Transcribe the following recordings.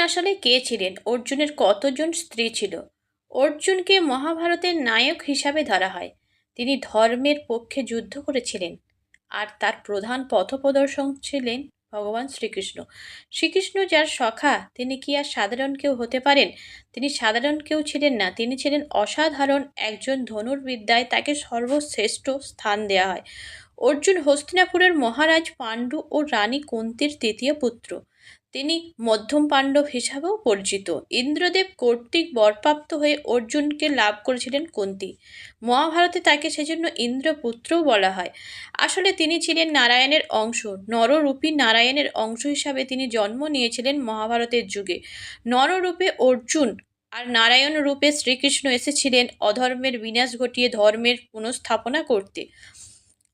আসলে কে ছিলেন? অর্জুনের কতজন স্ত্রী ছিল? অর্জুনকে মহাভারতের নায়ক হিসাবে ধরা হয়। তিনি ধর্মের পক্ষে যুদ্ধ করেছিলেন আর তার প্রধান পথপ্রদর্শক ছিলেন ভগবান শ্রীকৃষ্ণ। শ্রীকৃষ্ণ যার সখা, তিনি কি আর সাধারণ কেউ হতে পারেন? তিনি সাধারণ কেউ ছিলেন না। তিনি ছিলেন অসাধারণ একজন ধনুর্বিদ্যায় তাকে সর্বশ্রেষ্ঠ স্থান দেওয়া হয়। অর্জুন হস্তিনাপুরের মহারাজ পাণ্ডু ও রানী কুন্তির তৃতীয় পুত্র। তিনি মধ্যম পাণ্ডব হিসাবেও পরিচিত। ইন্দ্রদেব কর্তৃক বরপ্রাপ্ত হয়ে অর্জুনকে লাভ করেছিলেন কুন্তি। মহাভারতে তাকে সেজন্য ইন্দ্রপুত্রও বলা হয়। আসলে তিনি ছিলেন নারায়ণের অংশ। নররূপী নারায়ণের অংশ হিসাবে তিনি জন্ম নিয়েছিলেন মহাভারতের যুগে। নররূপে অর্জুন আর নারায়ণ রূপে শ্রীকৃষ্ণ এসেছিলেন অধর্মের বিনাশ ঘটিয়ে ধর্মের পুনঃস্থাপনা করতে।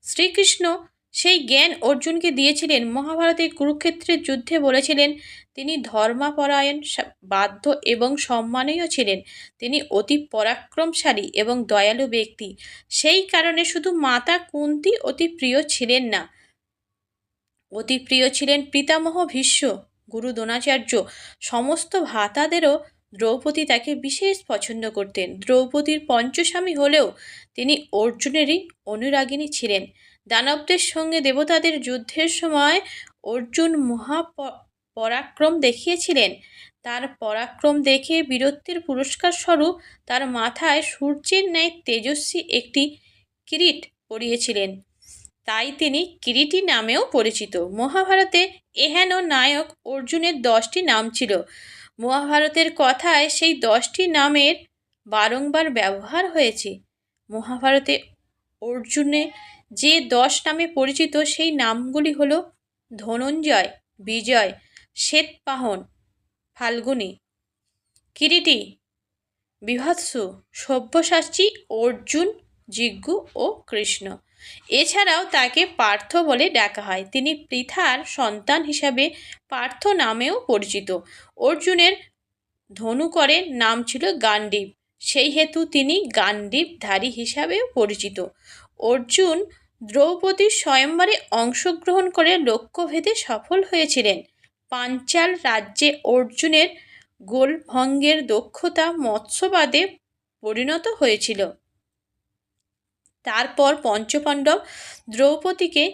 শ্রীকৃষ্ণ সেই জ্ঞান অর্জুনকে দিয়েছিলেন। মহাভারতের কুরুক্ষেত্রের যুদ্ধে বলেছিলেন, তিনি ধর্মাপরায়ণ বাধ্য এবং সম্মানীয় ছিলেন। তিনি অতি পরাক্রমশালী এবং দয়ালু ব্যক্তি। সেই কারণে শুধু মাতা কুন্তি অতি প্রিয় ছিলেন না। অতি প্রিয় ছিলেন পিতামহ ভীষ্ম, গুরু দ্রোণাচার্য। সমস্ত ভাতাদেরও দ্রৌপদী তাকে বিশেষ পছন্দ করতেন। দ্রৌপদীর পঞ্চস্বামী হলেও তিনি অর্জুনেরই অনুরাগিনী ছিলেন। দানবদের সঙ্গে দেবতাদের যুদ্ধের সময় অর্জুন মহা পরাক্রম দেখিয়েছিলেন। তার পরাক্রম দেখে বীরত্বের পুরস্কার স্বরূপ তার মাথায় সূর্যের ন্যায় তেজস্বী একটি কিরিট পরিয়েছিলেন। তাই তিনি কিরিটি নামেও পরিচিত। মহাভারতে এহেন নায়ক অর্জুনের দশটি নাম ছিল। মহাভারতের কথায় সেই দশটি নামের বারংবার ব্যবহার হয়েছে। মহাভারতে অর্জুনে যে দশ নামে পরিচিত সেই নামগুলি হল ধনঞ্জয়, বিজয় শ্বেতপাহন ফাল্গুনী, কিরিটি, বিভৎসু, সব্যসাচী, অর্জুন জিজ্ঞু ও কৃষ্ণ। এছাড়াও তাকে পার্থ বলে ডাকা হয়। তিনি পৃথার সন্তান হিসাবে পার্থ নামেও পরিচিত। অর্জুনের ধনুকরের নাম ছিল গান্ডীব সেই হেতু তিনি গান্ডীবধারী হিসাবেও পরিচিত। অর্জুন দ্রৌপদীর স্বয়ম্বরে অংশগ্রহণ করে লক্ষ্যভেদে সফল হয়েছিলেন। পাঞ্চাল রাজ্যে অর্জুনের গোলভঙ্গের দক্ষতা মৎস্যবাদে পরিণত হয়েছিল। তারপর পঞ্চপাণ্ডব দ্রৌপদীকে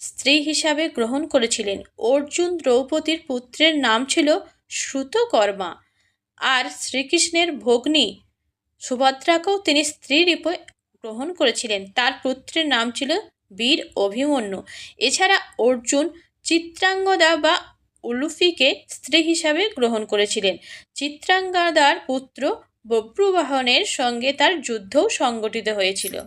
স্ত্রী হিসাবে গ্রহণ করেছিলেন। অর্জুন দ্রৌপদীর পুত্রের নাম ছিল শ্রুতকর্মা। আর শ্রীকৃষ্ণের ভগ্নী সুভদ্রাকেও তিনি স্ত্রী রূপে গ্রহণ করেছিলেন। তার পুত্রের নাম ছিল বীর অভিমন্যু। এছাড়া অর্জুন চিত্রাঙ্গদা বা উলুফিকে স্ত্রী হিসাবে গ্রহণ করেছিলেন। চিত্রাঙ্গদার পুত্র বব্রুবাহনের সঙ্গে তার যুদ্ধও সংগঠিত হয়েছিল।